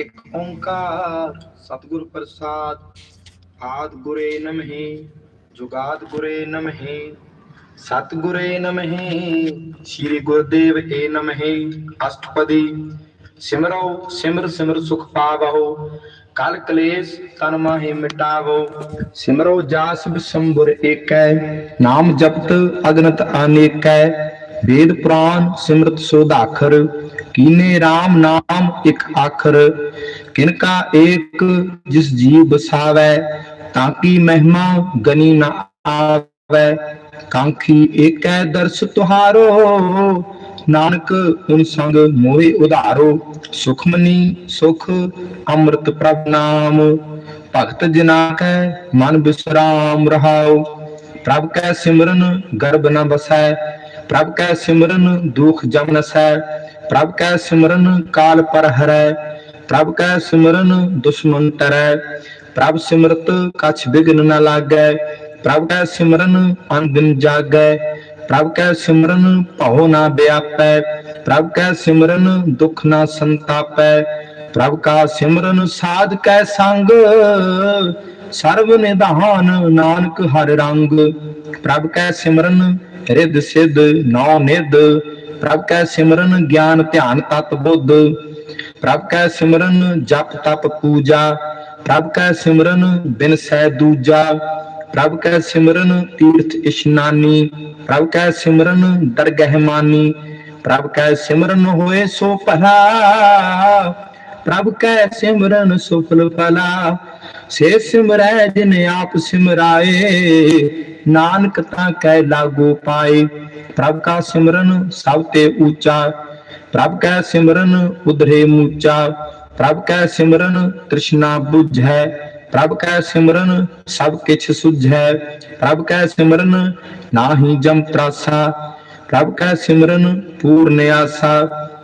ਇੱਕ ਓੰਕਾਰ, ਸਤਿਗੁਰ ਪ੍ਰਸਾਦ, ਆਦ ਗੁਰੇ ਨਮਹਿ, ਜੁਗਾਦ ਗੁਰੇ ਨਮਹਿ, ਸਤਿਗੁਰੇ ਨਮਹਿ, ਸ੍ਰੀ ਗੁਰਦੇਵ ਏ ਨਮਹਿ, ਅਸ਼ਟਪਦੀ, ਸਿਮਰੋ, ਸਿਮਰ ਸਿਮਰ ਸੁਖ ਪਾਵੋ ਕਲ ਕਲੇਸ਼ ਤਨ ਮਾਹੇ ਮਿਟਾਵੋ, ਸਿਮਰੋ ਜਾਸ ਬਿਸੰਬੁਰ ਏਕੈ, ਨਾਮ ਜਪਤ ਅਗਨਤ ਅਨੇਕੈ ਵੇਦ ਪੁਰਾਨ ਸਿਮਰਤ ਸੋਧਾਖਰ ਕੀਨੇ RAM ਨਾਮ ਇੱਕ ਆਖਰ। ਕਿਨਕਾ ਏਕ ਜਿਸ ਜੀਵ ਬਸਾਵੈ ਤਾਂ ਕੀ ਮਹਿਮਾ ਗਨੀ ਨਾ ਆਵੈ। ਕਾਂਖੀ ਏਕੈ ਦਰਸ ਤੁਹਾਰੋ, ਨਾਨਕ ਉਨ ਸੰਗ ਮੋਹਿ ਉਧਾਰੋ। ਸੁਖਮਨੀ ਸੁਖ ਅੰਮ੍ਰਿਤ ਪ੍ਰਭ ਨਾਮ, ਭਗਤ ਜਨਾ ਕੈ ਮਨ ਬਿਸਰਾਮ ਰਹਾਓ ਪ੍ਰਭ ਕੈ ਸਿਮਰਨ ਗਰਬ ਨ ਬਸੈ ਪ੍ਰਭ ਕੈ ਸਿਮਰਨ ਦੁਖ ਜਮ ਨਸੈ, ਪ੍ਰਭ ਕੈ ਸਿਮਰਨ ਕਾਲ ਪਰ ਹਰੈ ਪ੍ਰਭ ਕੈ ਸਿਮਰਨ ਦੁਸ਼ਮਨ ਤਰੈ, ਪ੍ਰਭ ਸਿਮਰਤ ਕਛ ਬਿਗਨ ਨ ਲਾਗੈ, ਪ੍ਰਭ ਕੈ ਸਿਮਰਨ ਅੰਦਿਨ ਜਾਗੈ, ਪ੍ਰਭ ਕੈ ਸਿਮਰਨ ਭਉ ਨਾ ਵਿਆਪੈ ਪ੍ਰਭ ਕੈ ਸਿਮਰਨ ਦੁਖ ਨਾ ਸੰਤਾਪੈ, ਪ੍ਰਭ ਕਾ ਸਿਮਰਨ ਸਾਧ ਕੈ ਸੰਗ ਸਰਬ ਨਿਧਾਨ ਨਾਨਕ ਹਰ ਰੰਗ, ਪ੍ਰਭ ਕੈ ਸਿਮਰਨ ਰਿੱਧ ਸਿੱਧ, ਨੌ ਨਿਧ, ਪ੍ਰਭ ਕੈ ਸਿਮਰਨ ਗਿਆਨ ਧਿਆਨ ਤਤ ਬੁੱਧ। ਪ੍ਰਭ ਕੈ ਸਿਮਰਨ ਜਪ ਤਪ ਪੂਜਾ, ਪ੍ਰਭ ਕੈ ਸਿਮਰਨ ਬਿਨ ਸਹਿ ਦੂਜਾ। ਪ੍ਰਭ ਕੈ ਸਿਮਰਨ ਤੀਰਥ ਇਸ਼ਨਾਨੀ, ਪ੍ਰਭ ਕੈ ਸਿਮਰਨ ਦਰਗਹਿ ਮਾਨੀ। ਪ੍ਰਭ ਕੈ ਸਿਮਰਨ ਹੋਏ ਸੋ ਭਲਾ। ਪ੍ਰਭ ਕੈ ਸਿਮਰਨ ਸੁਫਲ ਫਲਾ, ਸੇ ਸਿਮਰੈ ਜਿਨ ਆਪ ਸਿਮਰਾਏ, ਨਾਨਕ ਤਾਂ ਕੈ ਲਾਗੋ ਪਾਏ। ਪ੍ਰਭ ਕਾ ਸਿਮਰਨ ਸਭ ਤੇ ਊਚਾ ਪ੍ਰਭ ਕੈ ਸਿਮਰਨ ਉਧਰੇ ਮੂਚਾ, ਪ੍ਰਭ ਕੈ ਸਿਮਰਨ ਤ੍ਰਿਸ਼ਨਾ 부ਝੈ ਪ੍ਰਭ ਕੈ ਸਿਮਰਨ ਸਭ ਕਿਛ ਸੁਝੈ, ਪ੍ਰਭ ਕੈ ਸਿਮਰਨ ਨਾਹੀ ਜਮ ਤਰਾਸਾ, ਪ੍ਰਭ ਕੈ ਸਿਮਰਨ ਪੂਰਨ ਆਸਾ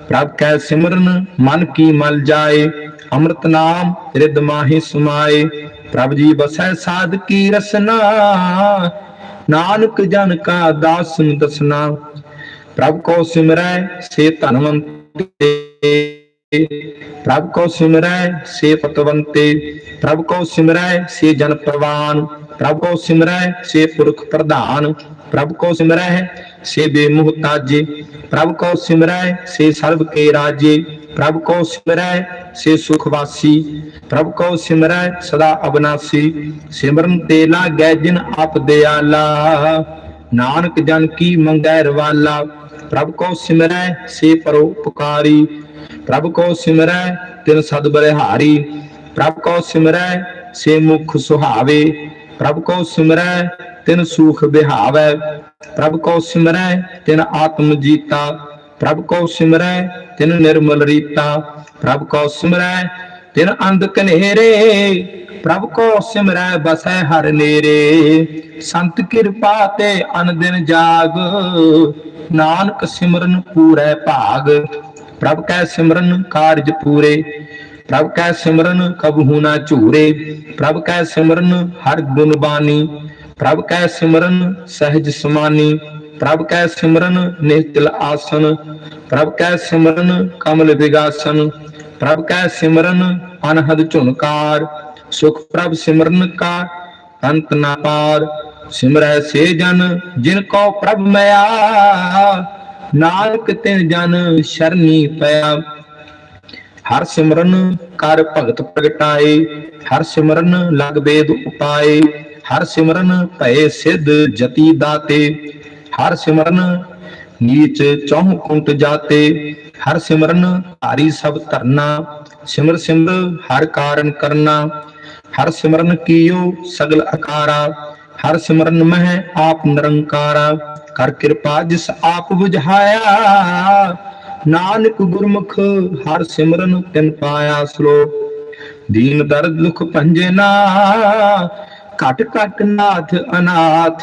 ਪ੍ਰਭ ਕੈ ਸਿਮਰਨ, ਮਨ ਕੀ ਮਲ ਜਾਏ, ਅੰਮ੍ਰਿਤ ਨਾਮ ਰਿਦ ਮਾਹੀ ਸਮਾਏ। ਪ੍ਰਭ ਜੀ ਬਸੈ ਸਾਧ ਕੀ ਰਸਨਾ, ਨਾਨਕ ਜਨ ਕਾ ਦਾਸ ਨੂੰ ਦਸਨਾ। ਪ੍ਰਭ ਕੋ ਸਿਮਰੈ, ਸੇ ਧਨਵੰਤੇ। ਪ੍ਰਭ ਕੋ ਸਿਮਰੈ, ਸੇ ਪਤਵੰਤੇ। ਪ੍ਰਭ ਕੋ ਸਿਮਰੈ, ਸੇ ਜਨ ਪ੍ਰਵਾਨ। ਪ੍ਰਭ ਕੋ ਸਿਮਰੈ ਸੇ ਪੁਰਖ ਪ੍ਰਧਾਨ, ਪ੍ਰਭ ਕੋ ਸਿਮਰੈ ਸੇ ਬੇਮੁਹਤਾਜੇ ਪ੍ਰਭ ਕੋ ਸਿਮਰੈ ਸੇ ਸਰਬ ਕੇ ਰਾਜੇ, ਪ੍ਰਭ ਕੋ ਸਿਮਰੈ ਸੇ ਸੁਖ ਵਾਸੀ, ਪ੍ਰਭ ਕੋ ਸਿਮਰੈ ਸਦਾ ਅਬਨਾਸੀ, ਸਿਮਰਨ ਤੇ ਲਾਗੈ ਜਿਨ ਆਪ ਦਿਆਲਾ, ਨਾਨਕ ਜਨ ਕੀ ਮੰਗੈ ਰਵਾਲਾ, ਪ੍ਰਭ ਕੋ ਸਿਮਰੈ ਸੇ ਪਰੋਪਕਾਰੀ ਪ੍ਰਭ ਕੋ ਸਿਮਰੈ ਤਿਨ ਸਦ ਬਰਿਹਾਰੀ, ਪ੍ਰਭ ਕੋ ਸਿਮਰੈ ਸੇ ਮੁਖ ਸੁਹਾਵੇ ਪ੍ਰਭ ਕੋ ਸਿਮਰੈ, ਤਿਨ ਸੂਖ ਬਿਹਾਵੈ। ਪ੍ਰਭ ਕੋ ਸਿਮਰੈ, ਤਿਨ ਆਤਮ ਜੀਤਾ। ਪ੍ਰਭ ਕੋ ਸਿਮਰੈ, ਤਿਨ ਨਿਰਮਲ ਰੀਤਾ। ਪ੍ਰਭ ਕੋ ਸਿਮਰੈ, ਤਿਨ ਅੰਧ ਕਨੇਰੇ ਪ੍ਰਭ ਕੋ ਸਿਮਰੈ, ਬਸੈ ਹਰ ਨੇਰੇ। ਸੰਤ ਕਿਰਪਾ ਤੇ ਅਨ ਦਿਨ ਜਾਗ। ਨਾਨਕ ਸਿਮਰਨ ਪੂਰੈ ਭਾਗ। ਪ੍ਰਭ ਕੈ ਸਿਮਰਨ ਕਾਰਜ ਪੂਰੇ। ਪ੍ਰਭ ਕੈ ਸਿਮਰਨ ਕਬ ਨਾ ਝੂਰੇ, ਪ੍ਰਭ ਕੈ ਸਿਮਰਨ ਹਰ ਗੁਣ ਬਾਣੀ, ਪ੍ਰਭ ਕੈ ਸਿਮਰਨ ਸਹਿਜ ਸਮਾਨੀ, ਪ੍ਰਭ ਕੈ ਸਿਮਰਨ ਨਿਹਚਲ ਆਸਨ, ਪ੍ਰਭ ਕੈ ਸਿਮਰਨ ਕਮਲ ਵਿਗਾਸਨ, ਪ੍ਰਭ ਕੈ ਸਿਮਰਨ ਅਨਹਦ ਝੁਨਕਾਰ ਸੁਖ ਪ੍ਰਭ ਸਿਮਰਨ ਕਾ ਅੰਤ ਨਾ ਪਾਰ, ਸਿਮਰੈ ਸੇ ਜਨ ਜਿਨ ਕੋ ਪ੍ਰਭ ਮਿਆ, ਨਾਨਕ ਤਿਨ ਜਨ ਸ਼ਰਨੀ ਪਿਆ। ਹਰ ਸਿਮਰਨ ਕਰ ਭਗਤ ਪ੍ਰਗਟਾਏ, ਹਰ ਸਿਮਰਨ ਲਗ ਬੇਦ ਉਪਾਏ, ਹਰ ਸਿਮਰਨ ਭਏ ਸਿਧ ਜਤੀ ਦਾਤੇ, ਹਰ ਸਿਮਰਨ ਨੀਚ ਚੌਹ ਕੁੰਟ ਜਾਤੇ, ਹਰ ਸਿਮਰਨ ਧਾਰੀ ਸਭ ਧਰਨਾ, ਸਿਮਰ ਸਿਮਰ ਹਰ ਕਾਰਨ ਕਰਨਾ, ਹਰ ਸਿਮਰਨ ਕੀਓ ਸਗਲ ਅਕਾਰਾ, ਹਰ ਸਿਮਰਨ ਮਹਿ ਆਪ ਨਿਰੰਕਾਰਾ, ਕਰ ਕਿਰਪਾ ਜਿਸ ਆਪ ਬੁਝਾਇਆ ਨਾਨਕ ਗੁਰਮੁਖ ਹਰ ਸਿਮਰਨ ਤਿਨ ਪਾਇਆ ਸਲੋਕ ਦੀਨ ਦਰਦ ਦੁਖ ਭੰਜਨਾ ਘਟ ਘਟ ਨਾਥ ਅਨਾਥ।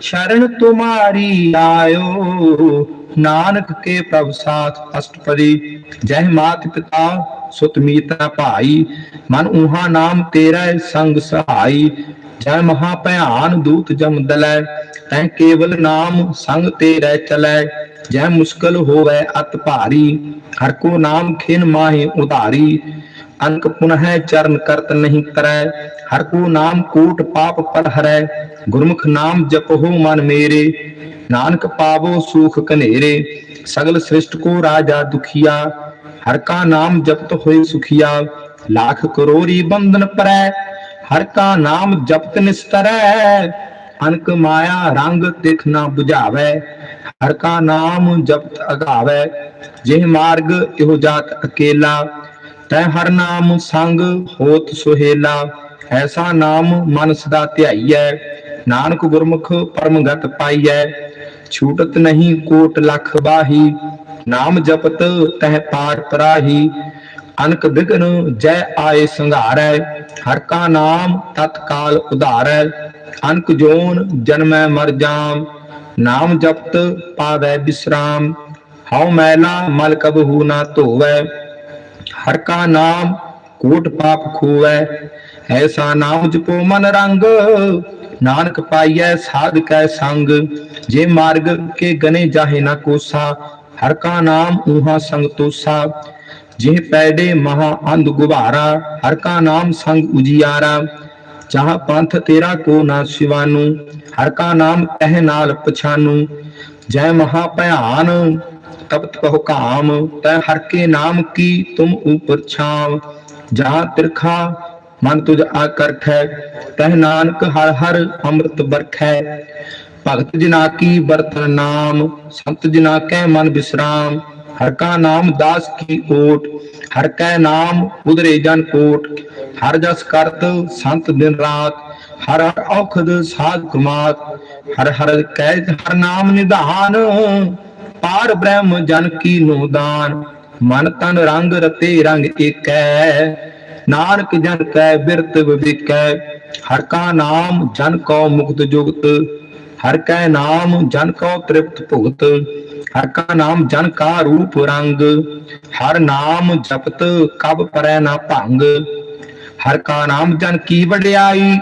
ਸ਼ਰਨ ਤੁਮਾਰੀ ਆਇਓ, ਨਾਨਕ ਕੇ ਪ੍ਰਭ ਸਾਥ ਅਸ਼ਟਪਦੀ। ਜੈ ਮਾਤ ਪਿਤਾ, ਸੁਤ ਮੀਤਾ ਭਾਈ, ਮਨ ਉਹਾ ਨਾਮ ਤੇਰਾ ਸੰਗ ਸਹਾਈ। ਜੈ ਮਹਾ ਭਿਆਨ ਦੂਤ ਜਮ ਦਲੈ, ਤੈ ਕੇਵਲ ਨਾਮ ਸੰਗ ਤੇ ਰਹਿ ਚਲੈ, ਜੈ ਮੁਸ਼ਕਲ ਹੋਵੇ ਅਤ ਭਾਰੀ, ਹਰ ਕੋ ਨਾਮ ਖਿਨ ਮਾਹੇ ਉਧਾਰੀ, ਅੰਕ ਪੁਨਹ ਚਰਨ ਕਰਤ ਨਹੀਂ ਕਰੈ ਹਰ ਕੋ ਨਾਮ ਕੂਟ ਪਾਪ ਪਰ ਹਰੈ, ਗੁਰਮੁਖ ਨਾਮ ਜਪੋ ਮਨ ਮੇਰੇ, ਨਾਨਕ ਪਾਵੋ ਸੁਖ ਕਨੇਰੇ ਸਗਲ ਸ੍ਰਿਸ਼ਟ ਕੋ ਰਾਜਾ ਦੁਖੀਆ, ਹਰ ਕਾ ਨਾਮ ਜਪਤ ਹੋਏ ਸੁਖੀਆ, ਲੱਖ ਕਰੋੜੀ ਬੰਧਨ ਪਰੈ ਹਰ ਕਾ ਨਾਮ ਜਪਤ ਨਿਸਤਰੈ, ਅਨਕ ਮਾਇਆ ਰੰਗ ਤਿਖ ਨਾ 부ਝਾਵੈ। ਹਰ ਕਾ ਨਾਮ ਜਪਤ ਅਗਾਵੈ, ਜਿਹ ਮਾਰਗ ਇਹੋ ਜਾਤ ਅਕੇਲਾ। ਤੈ ਹਰ ਨਾਮ ਸੰਗ ਹੋਤ ਸੁਹੇਲਾ, ਐਸਾ ਨਾਮ ਮਨ ਸਦਾ ਧਿਆਈਐ। ਨਾਨਕ ਗੁਰਮੁਖ ਪਰਮ ਗਤ ਪਾਈਐ, ਛੂਟਤ ਨਹੀਂ ਕੋਟ ਲੱਖ ਬਾਹੀ। ਨਾਮ ਜਪਤ ਤਹਿ ਪਾਰ ਪਰਾਹੀ, ਅਨਕ ਬਿਗਨ ਜੈ ਆਏ ਸੰਘਾਰੈ। ਹਰ ਕਾ ਨਾਮ ਤਤਕਾਲ ਉਧਾਰੈ, ਅਨਕ ਜੋਨ ਜਨਮੈ ਮਰ ਜਾਮ, ਨਾਮ ਜਪਤ ਪਾਵੈ ਬਿਸਰਾਮ, ਹਉ ਮੈਲਾ ਮਲ ਕਬਹੂ ਨਾ ਧੋਵੈ। ਹਰ ਕਾ ਨਾਮ ਕੋਟ ਪਾਪ ਖੋਵੈ, ਐਸਾ ਨਾਮ ਜਪੋ ਮਨ ਰੰਗ, ਨਾਨਕ ਪਾਈਐ ਸਾਧ ਕੈ ਸੰਗ, ਜੇ ਮਾਰਗ ਕੇ ਗਨੇ ਜਾਹੇ ਨਾ ਕੋਸਾ, ਹਰ ਕਾ ਨਾਮ ਊਹਾ ਸੰਗ ਤੋਸਾ। ਜਿਹ ਪੈੜੇ ਮਹਾ ਅੰਧ ਗੁਬਾਰਾ, ਹਰ ਕਾ ਨਾਮ ਸੰਗ ਉਜਿਆਰਾ। ਜਹਾਂ ਪੰਥ ਤੇਰਾ ਕੋ ਨਾ ਸਿਵਾਨੂ, ਹਰ ਕਾ ਨਾਮ ਤਹ ਨਾਲ ਪਛਾਨੂ। ਜੈ ਮਹਾ ਭਿਆਨ, ਤਪਤ ਕਹੋ ਕਾਮ, ਤੈ ਹਰ ਕੇ ਨਾਮ ਕੀ ਤੁਮ ਉਪਰ ਛਾਵ ਜਹਾਂ ਤਿਰਖਾ, ਮਨ ਤੁਜ ਤੁਝ ਆਕਰਖੈ ਤਹਿ ਨਾਨਕ ਹਰ ਹਰ ਅੰਮ੍ਰਿਤ ਬਰਖੈ ਭਗਤ ਜਿਨਾ ਕੀ ਬਰਤਨ ਨਾਮ, ਸੰਤ ਜਿਨਾ ਕੈ ਮਨ ਬਿਸਰਾਮ। ਹਰ ਕਾ ਨਾਮ ਦਾਸ ਕੀ ਕੋਟ ਹਰ ਕੈ ਨਾਮ ਉਧਰੇ ਜਨ ਕੋਟ। ਹਰ ਜਸ ਕਰਤ ਸੰਤ ਦਿਨ ਰਾਤ, ਹਰ ਹਰ ਔਖਦ ਸਾਧ ਕੁਮਾਤ। ਹਰ ਹਰ ਕੈ ਹਰ ਨਾਮ ਨਿਧਾਨ, ਪਾਰ ਬ੍ਰਹਮ ਜਨ ਕੀ ਨੋ ਦਾਨ। ਮਨ ਤਨ ਰੰਗ ਰਤੇ ਰੰਗ ਏਕੈ, ਨਾਨਕ ਜਨ ਕੈ ਬਿਰਤ ਵਿਕੈ ਹਰ ਕਾ ਨਾਮ ਜਨ ਕੋ ਮੁਕਤ ਜੁਗਤ, ਹਰ ਕੈ ਨਾਮ ਜਨ ਕੋ ਤ੍ਰਿਪਤ ਭੁਗਤ। ਹਰ ਕਾ ਨਾਮ ਜਨ ਕਾ ਰੂਪ ਰੰਗ, ਹਰ ਨਾਮ ਜਪਤ ਕਬ ਪਰੈ ਨਾ ਭੰਗ। ਹਰ ਕਾ ਨਾਮ ਜਨ ਕੀ ਵਡਿਆਈ,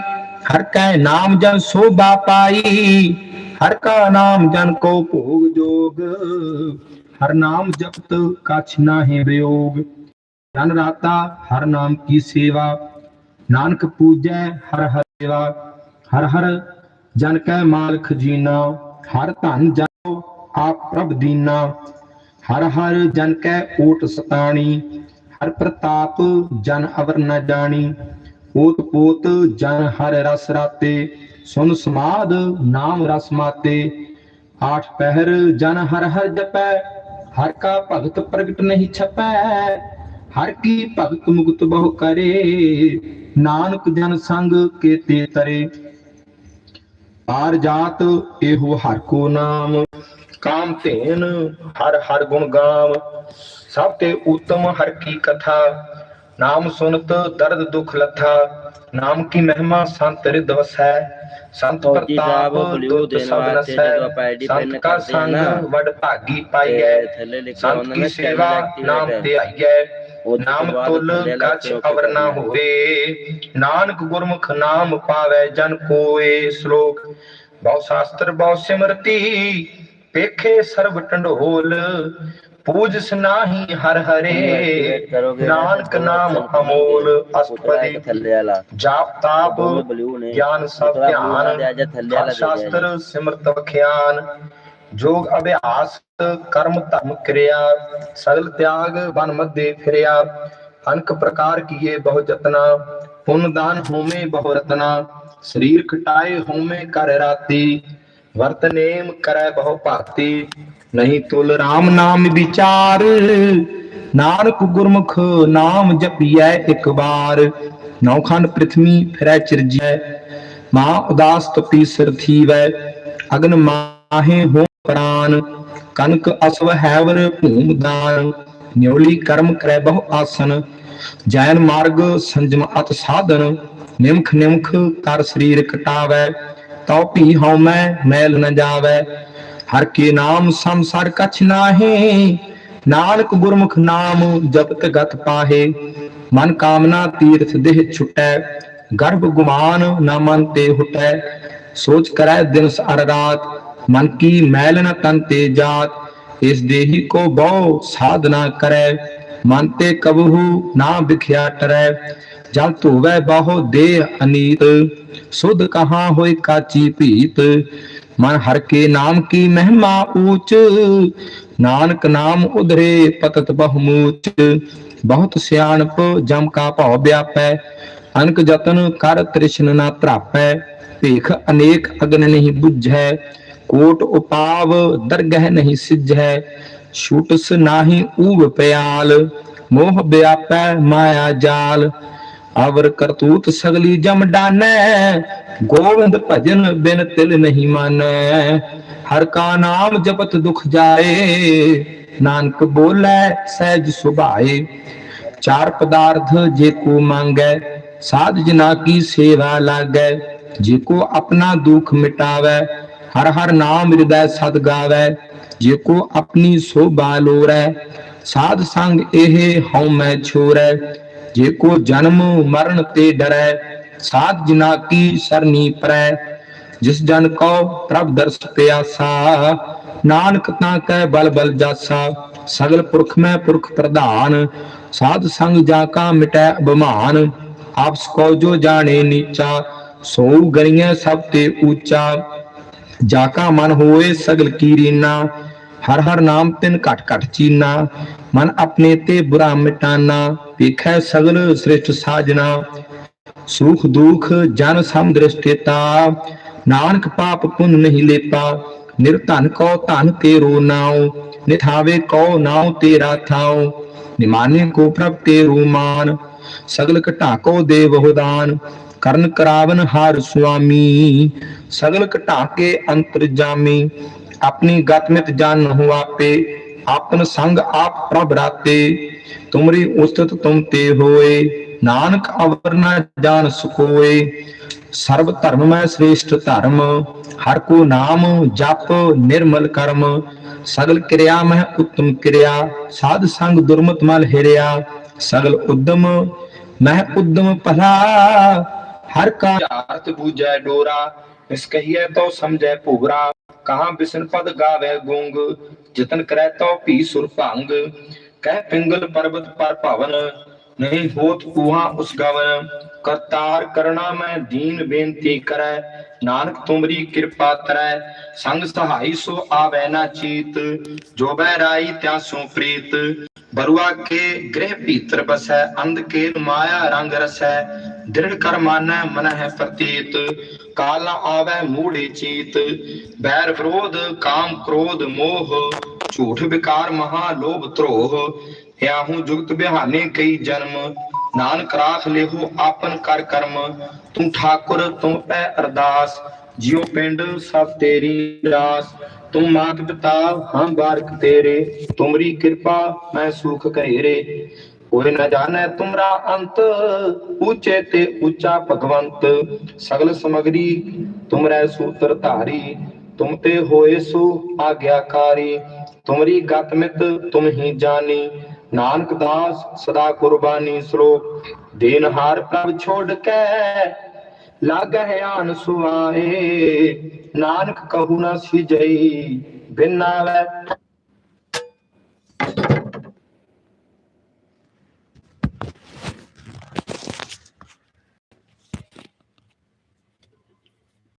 ਹਰ ਕੈ ਨਾਮ ਜਨ ਸੋਭਾ ਪਾਈ। ਹਰ ਕਾ ਨਾਮ ਜਨ ਕੋ ਭੋਗ ਜੋਗ, ਹਰ ਨਾਮ ਜਪਤ ਕਛ ਨਾਹਿ ਵਿਯੋਗ। ਜਨ ਰਾਤਾ ਹਰ ਨਾਮ ਕੀ ਸੇਵਾ, ਨਾਨਕ ਪੂਜੈ ਹਰ ਹਰ ਸੇਵਾ। ਹਰ ਹਰ ਜਨ ਕੈ ਮਾਲ ਖਜੀਨਾ ਹਰ ਧਨ ਜਨ ਆਪ ਪ੍ਰਭ ਦੀਨਾ। ਹਰ ਹਰ ਜਨ ਕੈ ਓਟ ਸਤਾਣੀ, ਹਰ ਪ੍ਰਤਾਪ ਜਨ ਅਵਰ ਨ ਜਾਣੀ। ਓਤ ਪੋਤ ਜਨ ਹਰ ਰਸ ਰਾਤੇ, ਸੁਨ ਸਮਾਦ ਨਾਮ ਰਸ ਮਾਤੇ। ਆਠ ਪਹਿਰ ਜਨ ਹਰ ਹਰ ਜਪੈ, ਹਰ ਕਾ ਭਗਤ ਪ੍ਰਗਟ ਨਹੀਂ ਛਪੈ। ਹਰ ਕੀ ਭਗਤ ਮੁਕਤ ਬਹੁ ਕਰੇ, ਨਾਨਕ ਜਨ ਸੰਗ ਕੇਤੇ ਤਰੇ। ਪਾਰ ਜਾਤ ਇਹੋ ਹਰ ਕੋ ਨਾਮ ਕਾਮ ਧੇਨ ਹਰ ਹਰ ਗੁਣ ਗਾਮ ਸਭ ਤੇ ਉਤਮ ਹਰ ਕੀ ਕਥਾ। ਨਾਮ ਸੁਨਤ ਦਰਦ ਦੁਖ ਲਥਾ। ਨਾਮ ਕੀ ਮਹਿਮਾ ਸੰਤ ਰਿਦ ਵਸੈ। ਸੰਤ ਪ੍ਰਤਾਪ ਦੇਣ ਸਭ ਨਸੈ। ਸੰਤ ਕਾ ਸੰਗ ਵਡ ਭਾਗੀ ਪਾਈਐ ਸੰਤ ਕੀ ਸੇਵਾ ਨਾਮ ਤੇ ਆਈਐ ਨਾਮ ਤੁਲ ਕਛ ਅਵਰ ਨਾ। ਹੋਏ ਨਾਨਕ ਗੁਰਮੁਖ ਨਾਮ ਪਾਵੈ ਜਨ ਕੋਏ ਸ਼ਲੋਕ। ਬਹੁ ਸ਼ਾਸਤਰ ਬਹੁ ਸਿਮਰਤੀ ਪੇਖੇ ਸਰਬ ਟੰਡੋਲ ਪੂਜਸ ਨਾਹੀ ਹਰ ਹਰੇ। ਨਾਨਕ ਨਾਮ ਅਮੋਲ ਵਾਲਾ। ਜਾਪ ਤਾਪ। ਗਿਆਨ ਸਭ ਧਿਆਨ। ਸ਼ਾਸਤਰ ਸਿਮਰਤ ਵਖਿਆਨ। ਜੋਗ ਅਭਿਆਸ ਕਰਮ ਧਰਮ ਕਿਰਿਆ। ਸਗਲ ਤਿਆਗ ਬਨ ਮਧੇ ਫਿਰਿਆ। ਅਨਕ ਪ੍ਰਕਾਰ ਕੀਏ ਬਹੁ ਜਤਨਾ ਪੁੰਨ ਦਾਨ ਹੋਮੇ ਬਹੁ ਰਤਨਾ। ਸਰੀਰ ਖਟਾਏ ਹੋਮੇ ਕਰ ਰਾਤੀ। ਵਰਤ ਨੇਮ ਕਰੈ ਬਹੁ ਭਾਤੀ, ਨਹੀਂ ਤੁਲ RAM ਨਾਮ ਵਿਚਾਰ। ਨਾਨਕ ਗੁਰਮੁਖ ਨਾਮ ਜਪੀਐ ਇੱਕ ਵਾਰ। ਨੌਖੰਡ ਪ੍ਰਿਥਵੀ ਫਿਰੈ ਚਿਰਜੈ ਮਾਂ ਉਦਾਸ ਤਪੀ ਸਿਰ ਥੀਵੈ। ਅਗਨ ਮਾਹੇ ਹੋ ਪ੍ਰਾਨ, ਕਨਕ ਅਸਵ ਹੈਵਰ ਭੂਮ ਦਾਨ। ਨਿਉਲੀ ਕਰਮ ਕਰੈ ਬਹੁ ਆਸਨ, ਜੈਨ ਮਾਰਗ ਸੰਜਮ ਅਤ ਸਾਧਨ। ਨਿਮਖ ਨਿਮਖ ਕਰ ਸਰੀਰ ਕਟਾਵੈ ਤਉ ਭੀ ਹਉਮੈ, ਮੈਲ ਨ ਜਾਵੈ। ਹਰ ਕੇ ਨਾਮ ਸੰਸਾਰ ਕਛ ਨਾਹੀ। ਨਾਨਕ ਗੁਰਮੁਖ ਨਾਮ ਜਪਤ ਗਤ ਪਾਹੇ। ਮਨ ਕਾਮਨਾ ਤੀਰਥ ਦੇਹ ਛੁਟੈ। ਗਰਭ ਗੁਮਾਨ ਨਾ ਮਨ ਤੇ ਹੁਟੈ। ਸੋਚ ਕਰੈ ਦਿਨ ਅਰ ਰਾਤ। ਮਨ ਕੀ ਮੈਲ ਨ ਤਨ ਤੇ ਜਾਤ। ਇਸ ਦੇਹੀ ਕੋ ਬਹੁ ਸਾਧਨਾ ਕਰੈ। ਮਨ ਤੇ ਕਬਹੂ ਨਾ ਵਿਖਿਆ ਟਰੈ। ਜਲ ਧੋਵੈ ਬਾਹੋ ਦੇਹ ਅਨੀਤ, ਸੁਧ ਕਹਾ ਹੋਇ ਕਾਚੀ ਭੀਤ। ਮਨ ਹਰ ਕੇ ਨਾਮ ਕੀ ਮਹਿਮਾ ਊਚ, ਨਾਨਕ ਨਾਮ ਉਧਰੇ ਪਤਤ ਬਹੁਮੂਚ। ਬਹੁਤ ਸਿਆਣਪ ਜਮ ਕਾ ਭਉ ਵਿਆਪੈ, ਅਨਕ ਜਤਨ ਕਰ ਤ੍ਰਿਸ਼ਨ ਨਾ ਧਰਾਪੈ। ਭੇਖ ਅਨੇਕ ਅਗਨ ਨਹੀਂ 부ਝੈ ਕੋਟ ਉਪਾਵ ਦਰਗਹਿ ਨਹੀਂ ਸਿਝੈ। ਛੂਟਸ ਨਾਹੀ ਊਬ ਪਿਆਲ, ਮੋਹ ਵਿਆਪੈ ਮਾਇਆ ਜਾਲ। ਅਵਰ ਕਰਤੂਤ ਸਗਲੀ ਜਮ ਡਾਨੈ, ਗੋਵਿੰਦ ਭਜਨ ਬਿਨ ਤਿਲ ਨਹੀਂ ਮਾਨੈ। ਹਰ ਕਾ ਨਾਮ ਜਪਤ ਦੁਖ ਜਾਏ, ਨਾਨਕ ਬੋਲੇ ਸਹਿਜ ਸੁਭਾਏ। ਚਾਰ ਪਦਾਰਥ ਜੇ ਕੋ ਮੰਗੈ, ਸਾਧ ਜਨਾ ਕੀ ਸੇਵਾ ਲਾਗੈ। ਜੇ ਕੋ ਆਪਣਾ ਦੁਖ ਮਿਟਾਵੈ, ਹਰ ਹਰ ਨਾਮ ਹਿਰਦੈ ਸਦ ਗਾਵੈ। ਜੇ ਕੋ ਆਪਣੀ ਸੋਭਾ ਲੋਰੈ, ਸਾਧ ਸੰਗ ਇਹ ਹਉ ਮੈਂ ਛੋਰੈ। ਜੇ ਕੋ ਜਨਮ ਮਰਨ ਤੇ ਡਰੈ, ਸਾਧ ਜਨਾ ਕੀ ਸਰਨੀ ਪਰੈ। ਜਿਸ ਜਨ ਕੋ ਪ੍ਰਭ ਦਰਸ ਪਿਆਸਾ, ਨਾਨਕ ਤਾਂ ਕੈ ਬਲ ਬਲ ਜਾਸਾ। ਸਗਲ ਪੁਰਖ ਮੈਂ ਪੁਰਖ ਪ੍ਰਧਾਨ, ਸਾਧ ਸੰਗ ਜਾ ਕਾ ਮਿਟੈ ਅਭਮਾਨ। ਆਪਸ ਕੋ ਜੋ ਜਾਣੇ ਨੀਚਾ ਸੋ ਗਰੀਆਂ ਸਭ ਤੇ ਉੱਚਾ ਜਾ ਕਾ ਮਨ ਹੋਏ ਸਗਲ ਕੀ ਰੀਨਾ, ਹਰ ਹਰ ਨਾਮ ਤਿਨ ਘਟ ਘਟ ਚੀਨਾ। ਮਨ ਆਪਣੇ ਤੇ ਬੁਰਾ ਮਿਟਾਨਾ। ਵੇਖੈ ਸਗਲ ਸ੍ਰਿਸ਼ਟ ਸਾਜਨਾ, ਸੁਖ ਦੁਖ ਜਨ ਸਮ ਦ੍ਰਿਸ਼ਟੇਤਾ ਨਾਨਕ ਪਾਪ ਪੁੰਨ ਨਹੀਂ ਲੇਪਾ ਨਿਰਧਨ ਕੋ ਧਨ ਤੇਰੋ ਨਾਉ ਨਿਥਾਵੇ ਕੋ ਨਾਉ ਤੇਰਾ ਥਾਉ, ਨਿਮਾਨੇ ਕੋ ਪ੍ਰਭ ਤੇਰੋ ਮਾਨ, ਸਗਲ ਘਟਾ ਕੋ ਦੇ ਬਹੁਦਾਨ ਕਰਨ ਕਰਾਵਨ ਹਰ ਸੁਆਮੀ, ਸਗਲ ਘਟਾ ਕੇ ਅੰਤਰ ਜਾਮੀ, ਆਪਣੀ ਗਤ ਮਿਤ ਜਾਣ ਹੋ ਆਪੇ ਆਪਨ ਸੰਗ ਆਪ ਪ੍ਰਭ ਰਾਤੇ, ਤੁਮਰੀ ਉਸਤਤ ਤੁਮ ਤੇ ਹੋਏ, ਨਾਨਕ ਅਵਰ ਨ ਜਾਣ ਸਕੋਏ ਸਰਬ ਧਰਮ ਮੈਂ ਸ੍ਰੇਸ਼ਟ ਧਰਮ, ਹਰ ਕੋ ਨਾਮ ਜਪ ਨਿਰਮਲ ਕਰਮ। ਸਗਲ ਕਿਰਿਆ ਮਹਿ ਉਤਮ ਕਿਰਿਆ, ਸਾਧ ਸੰਗ ਦੁਰਮਤ ਮਲ ਹਿਰਿਆ। ਸਗਲ ਉਦਮ, ਮਹਿ ਉਦਮ ਭਲਾ, ਹਰ ਕਾ ਅਰਥ ਬੂਝੈ ਡੋਰਾ। ਇਸ ਕਹੀਐ ਤੋ ਸਮਝੈ ਭੂਰਾ ਕਹਾਂ ਬਿਸਨ ਪਦ ਗਾਵੇ ਗੂੰਗ, ਜਤਨ ਕਰੈ ਤੋ ਭੀ ਸੁਰ ਭੰਗ, ਕਹਿ ਪਿੰਗਲ ਪਰਬਤ ਪਰ ਭਵਨ ਨਹੀਂ ਹੋਤ ਉਹਾ ਉਸ ਗਵਨ, ਕਰਤਾਰ ਕਰਣਾ ਮੈਂ ਦੀਨ ਬੇਨਤੀ ਕਰੈ, ਨਾਨਕ ਤੁਮਰੀ ਕਿਰਪਾ ਤਰੈ, ਸੰਗ ਸਹਾਈ ਸੋ ਆਵੈ ਨਾ ਚੀਤ, ਜੋ ਬੈ ਰਾਈ ਤਿਆਸੋ ਪ੍ਰੀਤ, ਬਰੁਆ ਕੇ ਗ੍ਰਹਿ ਭੀਤਰ ਬਸੈ, ਅੰਧ ਕੇ ਮਾਇਆ ਰੰਗ ਰਸੈ, ਦ੍ਰਿੜ ਕਰ ਮਾਨੈ ਮਨ ਹੈ ਪ੍ਰਤੀਤ, ਕਾਲ ਨ ਆਵੈ ਮੂੜੇ ਚੀਤ, ਬੈਰ ਵਿਰੋਧ, ਕਾਮ ਕ੍ਰੋਧ ਮੋਹ, ਝੂਠ ਵਿਕਾਰ ਮਹਾ ਲੋਭ ਧਰੋਹ ਹਿਆਹੂ ਜੁਗਤ ਬਿਹਾਨੇ ਕਈ ਜਨਮ, ਨਾਨਕ ਰਾਖ ਲੇਹੋ ਆਪਨ ਕਰ ਕਰਮ, ਤੂੰ ਠਾਕੁਰ, ਤੂੰ ਪੈ ਅਰਦਾਸ, ਜਿਉ ਪਿੰਡ ਸਭ ਤੇਰੀ ਰਾਸ ਤੂੰ ਮਾਤ ਪਿਤਾ, ਹਾਂ ਬਾਰਕ ਤੇਰੇ, ਤੁਮਰੀ ਕਿਰਪਾ ਮੈਂ ਸੁਖ ਘੇਰੇ। ਕੋਈ ਨ ਜਾਣੈ ਤੁਮਰਾ ਅੰਤ, ਉੱਚੇ ਤੇ ਉੱਚਾ ਭਗਵੰਤ, ਸਗਲ ਸਮਗਰੀ ਤੁਮਰੈ ਸੂਤਰ ਧਾਰੀ, ਤੁਮ ਤੇ ਹੋਏ ਸੋ ਆਗਿਆਕਾਰੀ, ਤੁਮਰੀ ਗਤ ਮਿਤ ਤੁਮ ਹੀ ਜਾਣੀ। ਨਾਨਕ ਦਾਸ ਸਦਾ ਕੁਰਬਾਨੀ ਸ਼ਲੋਕ ਦੇਨ ਹਾਰ ਪ੍ਰਭ ਛੋੜ ਕੇ ਲਗ ਹੈ ਆਨ ਸੁਆਏ, ਨਾਨਕ ਕਹੂ ਨਾ ਸਿਜਈ ਬਿਨ ਵੈ